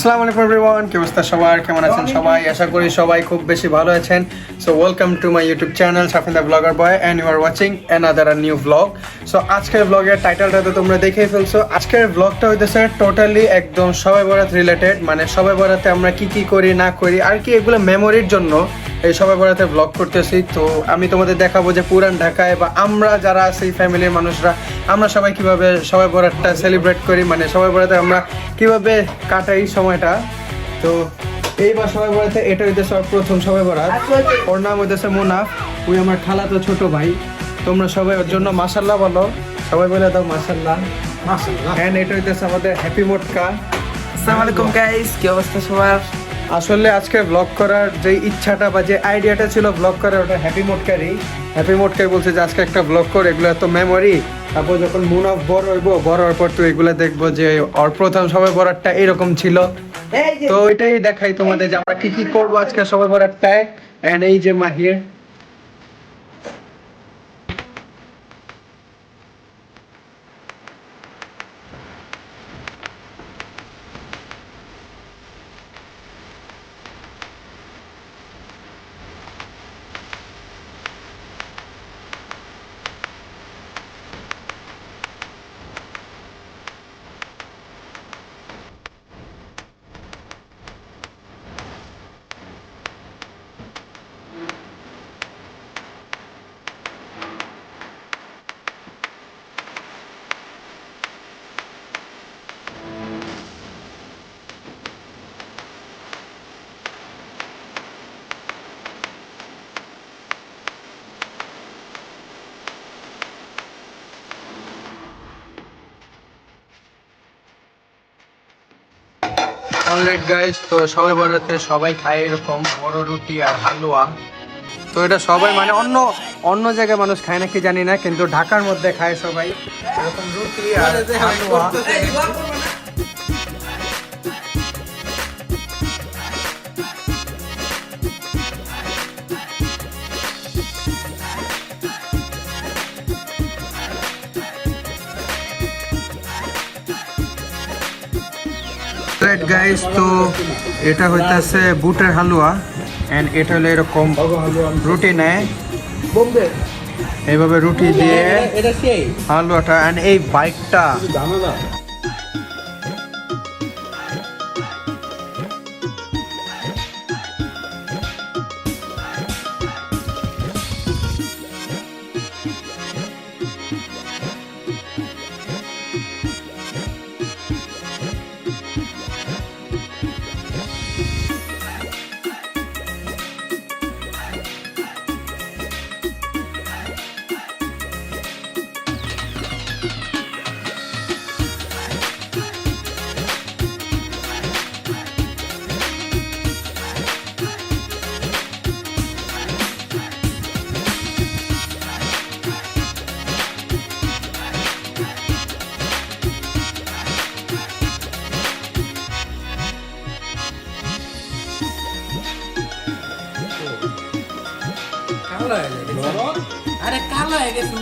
আসসালামু আলাইকুম এভরিওয়ান কি অবস্থা সবার? কেমন আছেন সবাই? আশা করি সবাই খুব বেশি ভালো আছেন। So welcome to my YouTube channel Safin the vlogger boy and you are watching another a new vlog so আজকের ব্লগের টাইটেলটা তো তোমরা দেখেই ফেলছো। আজকের ব্লগটা হইতেছে টোটালি একদম সবাই বরাত রিলেটেড মানে সবাই বরাতে আমরা কি কি করি, না করি, আর কি এগুলো মেমোরির জন্য এই সবাই বরাতে ব্লগ করতেছি। তো, আমি তোমাদের দেখাবো যে পুরান ঢাকায় বা আমরা যারা আছি ফ্যামিলির মানুষরা, আমরা সবাই কীভাবে সবাই বরাতটা সেলিব্রেট করি মানে সবাই বরাতে আমরা কীভাবে কাটাই সময়টা। তো এইবার সবাই বরাতে এটা হইতেছে প্রথম সবাই বরাত ওর নাম হইতেছে মুনাফ ওই আমার খালাতো ছোট ভাই। তোমরা সবাই ওর জন্য মাসাল্লাহ বলো। সবাই বলে দাও মাসাল্লাহ হ্যাঁ এটা হইতেছে আমাদের হ্যাপি মোটকা আসসালামু আলাইকুম গাইস কি অবস্থা সবার? আসলে আজকে ব্লগ করার যে ইচ্ছাটা বা যে আইডিয়াটা ছিল ব্লগ করার ওটা হ্যাপি মোটকারই হ্যাপি মোটকাই বলছে যে আজকে একটা ব্লগ কর এগুলো এত মেমোরি তারপর যখন মুন অফ বড় হইব বড় হওয়ার পর তো এগুলা দেখব যে ওর প্রথম সবাই বরারটা এরকম ছিল। তো এটাই দেখাই তোমাদের যে আমরা কি কি করব আজকে সবাই বরারটায় এন্ড এই যে মাহির অলরাইট গাইস তো সবাই বড়তে সবাই খায় এরকম বড় রুটি আর হালুয়া। তো এটা সবাই মানে অন্য অন্য জায়গায় মানুষ খায় নাকি জানি না, কিন্তু ঢাকার মধ্যে খায় সবাই। এরকম রুটি আর হালুয়া। গাইস তো এটা হইতাছে বুটের হালুয়া এন্ড এটা হলো এরকম রুটি নেয়। এইভাবে রুটি দিয়ে হালুয়াটা এন্ড এই বাইকটা।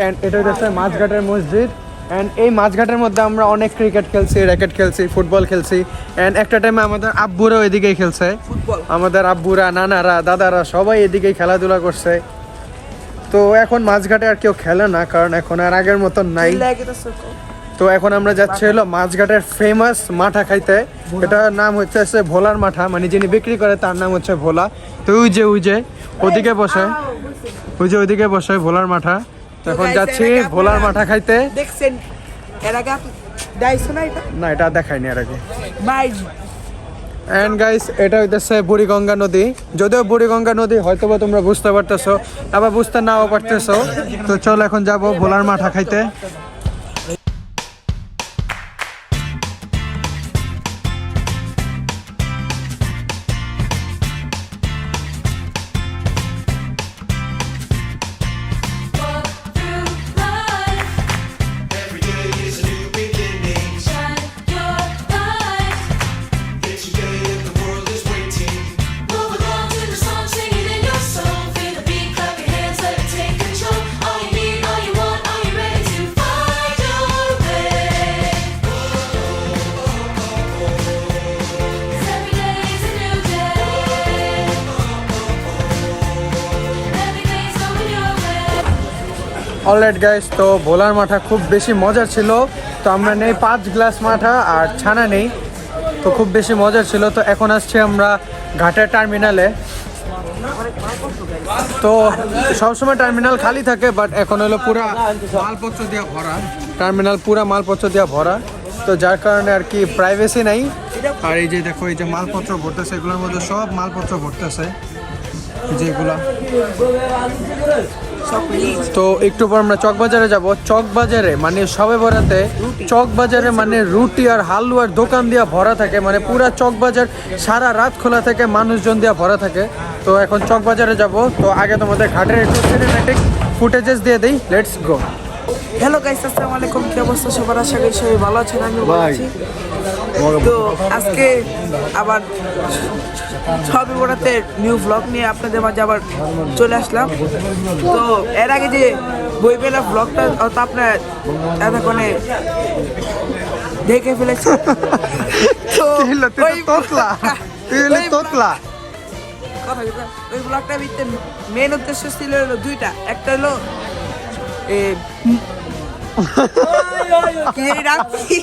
অ্যান্ড এটা হচ্ছে মাঝঘাটের মসজিদ অ্যান্ড এই মাঝঘাটের মধ্যে আমরা অনেক ক্রিকেট খেলছি র্যাকেট খেলছি ফুটবল খেলছি অ্যান্ড একটা টাইমে আমাদের আব্বুরাও এদিকেই খেলছে। আমাদের আব্বুরা নানারা দাদারা সবাই এদিকেই খেলাধুলা করছে। তো এখন মাঝঘাটে আর কেউ খেলে না কারণ এখন আর আগের মতন নাই। তো এখন আমরা যাচ্ছি হলো মাছঘাটের ফেমাস মাঠা খাইতে। এটার নাম হচ্ছে ভোলার মাঠা মানে যিনি বিক্রি করে তার নাম হচ্ছে ভোলা। তো ওই যে ওই যে ওদিকে বসে। ওই যে ওইদিকে বসে ভোলার মাঠা। এখন যাচ্ছি এর ভোলার মাঠা খাইতে। দেখছেন এর আগে দাইছো না এটা? না এটা দেখাইনি আর আগে। মাই। অ্যান্ড গাইস এটা হইতেছে বুড়িগঙ্গা নদী। যদিও বুড়িগঙ্গা নদী হয়তো বা তোমরা বুঝতে পারতেছো আবার বুঝতে নাও পারতেছো। তো চল এখন যাব ভোলার মাঠা খাইতে। অলরাইট গাইস তো ভোলার মাঠা খুব বেশি মজার ছিল। তো আমরা নেই পাঁচ গ্লাস মাঠা আর ছানা নেই। তো খুব বেশি মজার ছিল। তো এখন আসছি আমরা ঘাটের টার্মিনালে তো সবসময় টার্মিনাল খালি থাকে বাট এখন হলো পুরা মালপত্র দিয়ে ভরা। টার্মিনাল পুরা মালপত্র দিয়ে ভরা। তো যার কারণে আর কি প্রাইভেসি নাই। আর এই যে দেখো, এই যে মালপত্র ভরতেছে, এগুলোর মধ্যে সব মালপত্র ভরতেছে। যেগুলা তো একটু পর আমরা চকবাজারে যাব। চকবাজারে মানে সবে বরাতে চকবাজারে মানে রুটি আর হালুয়ার দোকান দিয়া ভরা থাকে। মানে পুরা চকবাজার সারা রাত খোলা থাকে মানুষজন দিয়া ভরা থাকে। তো এখন চকবাজারে যাব। তো আগে তোমাদের ঘাটের একটু সিনেমেটিক ফুটেজেস দিয়ে দিই। লেটস গো হ্যালো গাইস আসসালামু আলাইকুম। কি অবস্থা সবার? আশা করি সবাই ভালো আছেন আমি ভালো আছি। তো আজকে আবার ছবি বড়াতে নিউ ব্লগ নিয়ে আপনাদের মাঝে আবার চলে আসলাম। তো এর আগে যে বইমেলা ব্লগটা তো আপনার এতক্ষণে দেখে ফেলেছে। তো ওই তোতলা। তোতলা। কথা ওই ব্লগটা ভিত্তি মেন উদ্দেশ্য ছিল হলো দুইটা। একটা হলো এ, কি জানি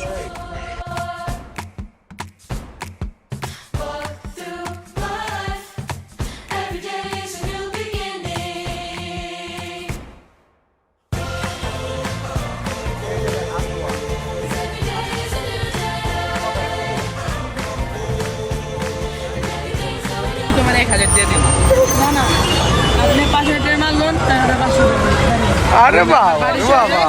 আরে বাবা বাবা।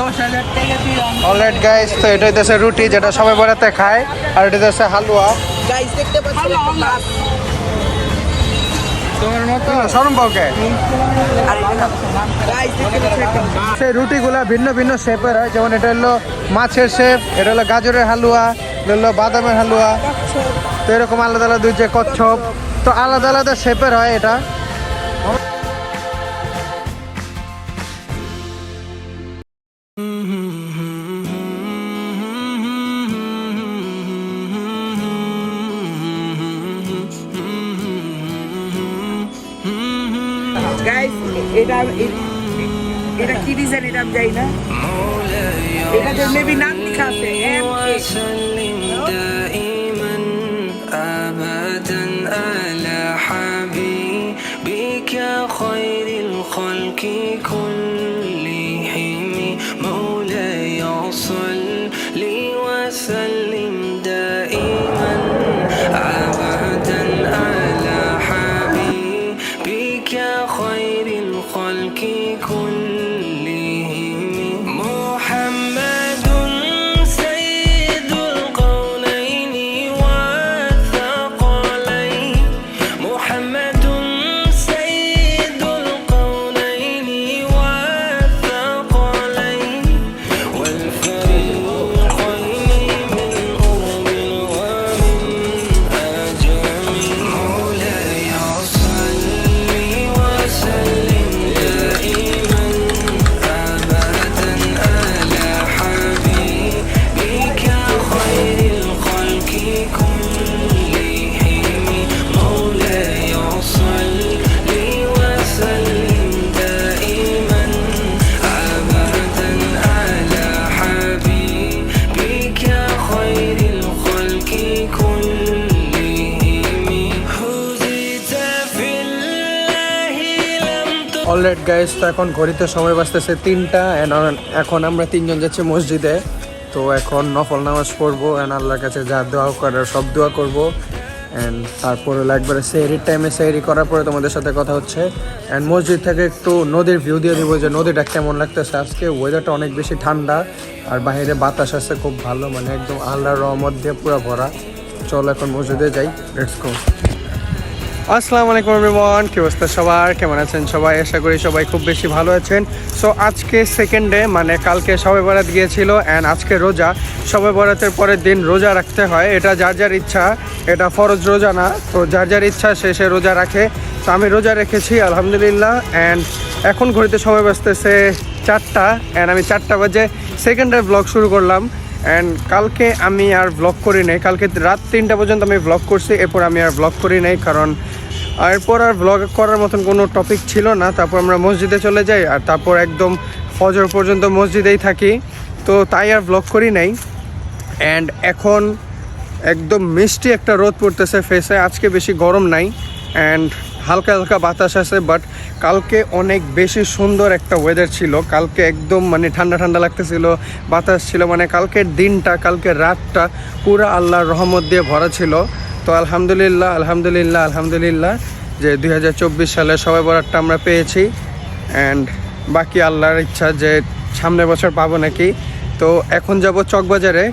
দশ হাজার টাকা দিলাম অলরাইট গাইস তো এটা হইতেছে রুটি যেটা সবাই বেড়াতে খায় আর এটা হইতেছে হালুয়া। Guys, দেখতে পাচ্ছেন তোমার মতো পাওকে মাছ। সেই রুটিগুলা ভিন্ন ভিন্ন শেপের হয় যেমন এটা হলো মাছের শেপ এটা হলো গাজরের হালুয়া এটা হলো বাদামের হালুয়া। তো এরকম আলাদা আলাদা দুই যে কচ্ছপ তো আলাদা আলাদা শেপের হয় এটা। এটা এটা কি ডিজাইন এটা আমি জানি না। এটাতে মেবি নাম লেখা আছে এম কে গাইস তো এখন ঘড়িতে সময় বাঁচতেছে তিনটা এখন আমরা তিনজন যাচ্ছি মসজিদে। তো এখন নফল নামাজ পড়ব অ্যান্ড আল্লাহর কাছে যা দোয়া করার সব দোয়া করব। অ্যান্ড তারপরে একবারে সেহরির টাইমে সেহরি করার পরে তোমাদের সাথে কথা হচ্ছে। অ্যান্ড মসজিদ থেকে একটু নদীর ভিউ দিয়ে দিব যে নদীটা কেমন লাগতেছে। আজকে ওয়েদারটা অনেক বেশি ঠান্ডা, আর বাইরে বাতাস আছে খুব ভালো মানে একদম আল্লাহর রহমত দিয়ে পুরো ভরা। চলো এখন মসজিদে যাই লেটস গো আসসালামু আলাইকুম এভরিওয়ান কি অবস্থা সবার? কেমন আছেন সবাই? আশা করি সবাই খুব বেশি ভালো আছেন। সো আজকে সেকেন্ড ডে মানে কালকে সবে বরাত গিয়েছিল অ্যান্ড আজকে রোজা। সবে বরাতের পরের দিন রোজা রাখতে হয়। এটা যার যার ইচ্ছা, এটা ফরজ রোজা না। তো যার যার ইচ্ছা, সে সে রোজা রাখে। তো আমি রোজা রেখেছি, আলহামদুলিল্লাহ অ্যান্ড এখন ঘড়িতে সময় বাজতেছে চারটা অ্যান্ড আমি চারটা বাজে সেকেন্ড ডে ব্লগ শুরু করলাম। অ্যান্ড কালকে আমি আর ব্লগ করি নাই। কালকে রাত তিনটা পর্যন্ত আমি ব্লগ করছি, এরপর আমি আর ব্লগ করি নাই, কারণ এরপর আর ব্লগ করার মতন কোনো টপিক ছিল না। তারপর আমরা মসজিদে চলে যাই, আর তারপর একদম ফজর পর্যন্ত মসজিদেই থাকি। তো তাই আর ব্লগ করি নাই। অ্যান্ড এখন একদম মিষ্টি একটা রোদ পড়তেছে ফেসে আজকে বেশি গরম নাই। অ্যান্ড হালকা হালকা বাতাস আছে বাট কালকে অনেক বেশি সুন্দর একটা ওয়েদার ছিল। কালকে একদম মানে ঠান্ডা ঠান্ডা লাগতেছিল, বাতাস ছিল মানে কালকের দিনটা কালকে রাতটা পুরো আল্লাহর রহমত দিয়ে ভরা ছিল। তো আলহামদুলিল্লাহ আলহামদুলিল্লাহ আলহামদুলিল্লাহ যে দুই হাজার চব্বিশ সালে সবাই বরাতটা আমরা পেয়েছি। অ্যান্ড বাকি আল্লাহর ইচ্ছা যে সামনের বছর পাবো নাকি। তো এখন যাব চকবাজারে।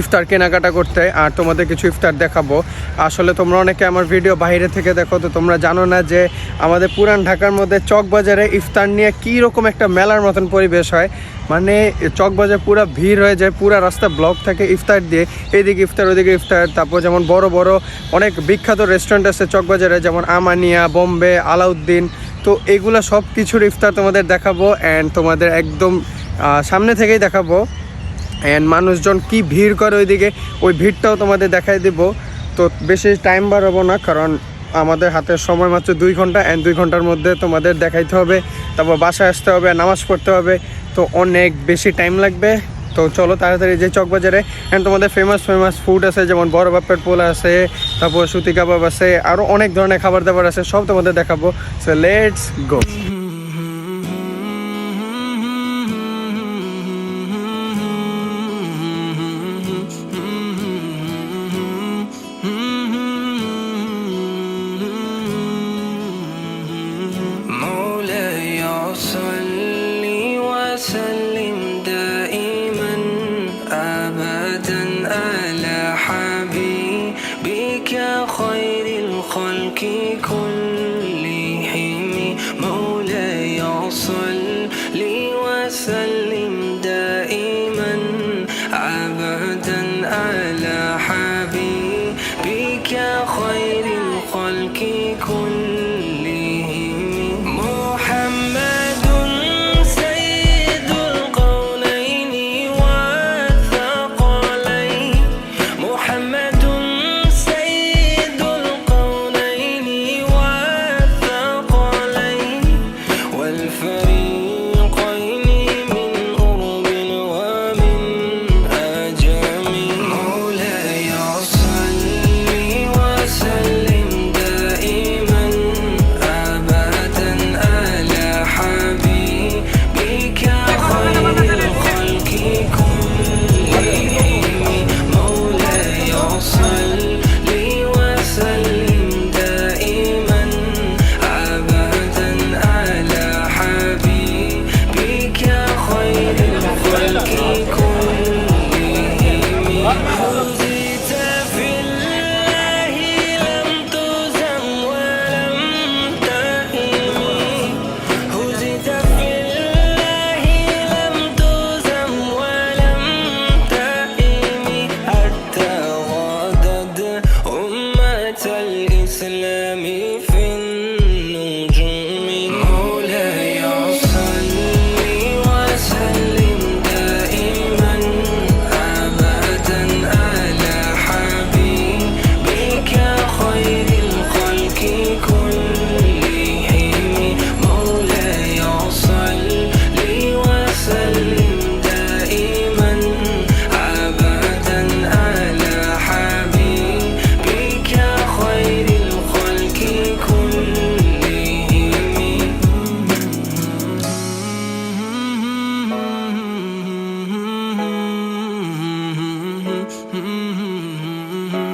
ইফতার কেনাকাটা করতে, আর তোমাদের কিছু ইফতার দেখাবো। আসলে তোমরা অনেকে আমার ভিডিও বাইরে থেকে দেখো, তো তোমরা জানো না যে আমাদের পুরান ঢাকার মধ্যে চকবাজারে ইফতার নিয়ে কী রকম একটা মেলার মতন পরিবেশ হয়। মানে চকবাজার পুরো ভিড় হয়ে যায়, পুরো রাস্তা ব্লক থাকে ইফতার দিয়ে। এদিকে ইফতার, ওদিকে ইফতার। তারপর যেমন বড় বড় অনেক বিখ্যাত রেস্টুরেন্ট আছে চকবাজারে, যেমন আমানিয়া, বোম্বে, আলাউদ্দিন। তো এগুলো সব কিছুর ইফতার তোমাদের দেখাবো অ্যান্ড তোমাদের একদম সামনে থেকেই দেখাবো। অ্যান্ড মানুষজন কি ভিড় করে ওইদিকে, ওই ভিড়টাও তোমাদের দেখাই দিব। তো বেশি টাইম বাড়াবো না, কারণ আমাদের হাতে সময় মাত্র দুই ঘণ্টা অ্যান্ড দুই ঘণ্টার মধ্যে তোমাদের দেখাইতে হবে, তারপর বাসায় আসতে হবে, নামাজ পড়তে হবে, তো অনেক বেশি টাইম লাগবে। তো চলো তাড়াতাড়ি যে চকবাজারে অ্যান্ড তোমাদের ফেমাস ফেমাস ফুড আছে, যেমন বড় বাপের পোলা আছে, তারপর সুতি কাবাব আছে আরও অনেক ধরনের খাবার দাবার আছে, সব তোমাদের দেখাবো। So let's go กี่คน